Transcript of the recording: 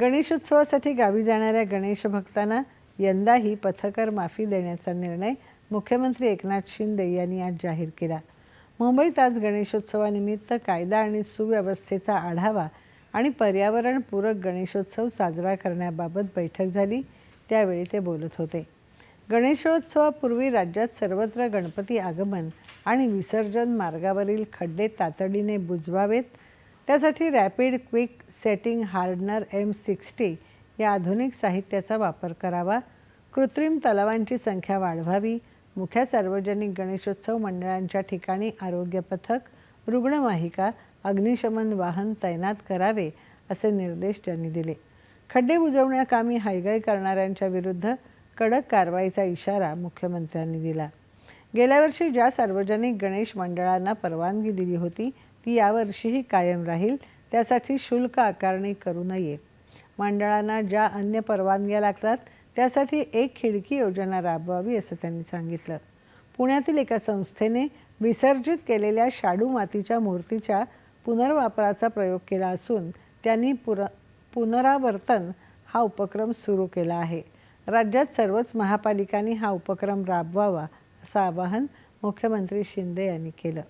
गणेशोत्सवासाठी गावी जाणाऱ्या गणेश भक्तांना यंदाही पथकर माफी देण्याचा निर्णय मुख्यमंत्री एकनाथ शिंदे यांनी आज जाहीर केला. मुंबईत आज गणेशोत्सवानिमित्त कायदा आणि सुव्यवस्थेचा आढावा आणि पर्यावरणपूरक गणेशोत्सव साजरा करण्याबाबत बैठक झाली त्यावेळी ते बोलत होते. गणेशोत्सवापूर्वी राज्यात सर्वत्र गणपती आगमन आणि विसर्जन मार्गावरील खड्डे तातडीने बुजवावेत त्यासाठी rapid quick setting hardener M sixty या आधुनिक साहित्याचा वापर करावा. कृत्रिम तलावांची संख्या वाढवावी. मुख्य सार्वजनिक गणेशोत्सव मंडळांच्या ठिकाणी आरोग्य पथक रुग्णवाहिका अग्निशमन वाहन तैनात करावे असे निर्देश त्यांनी दिले. खड्डे बुजवण्याकामी हायगाई करणाऱ्यांच्या विरुद्ध कडक कारवाईचा इशारा मुख्यमंत्र्यांनी दिला. गेल्या वर्षी ज्या सार्वजनिक गणेश मंडळांना परवानगी दिली होती ती यावर्षीही कायम राहील त्यासाठी शुल्क आकारणी करू नये. मंडळांना ज्या अन्य परवानग्या लागतात त्यासाठी एक खिडकी योजना राबवावी असं त्यांनी सांगितलं. पुण्यातील एका संस्थेने विसर्जित केलेल्या शाडू मातीच्या मूर्तीच्या पुनर्वापराचा प्रयोग केला असून त्यांनी पुर पुनरावर्तन हा उपक्रम सुरू केला आहे. राज्यात सर्वच महापालिकांनी हा उपक्रम राबवावा असं आवाहन मुख्यमंत्री शिंदे यांनी केलं.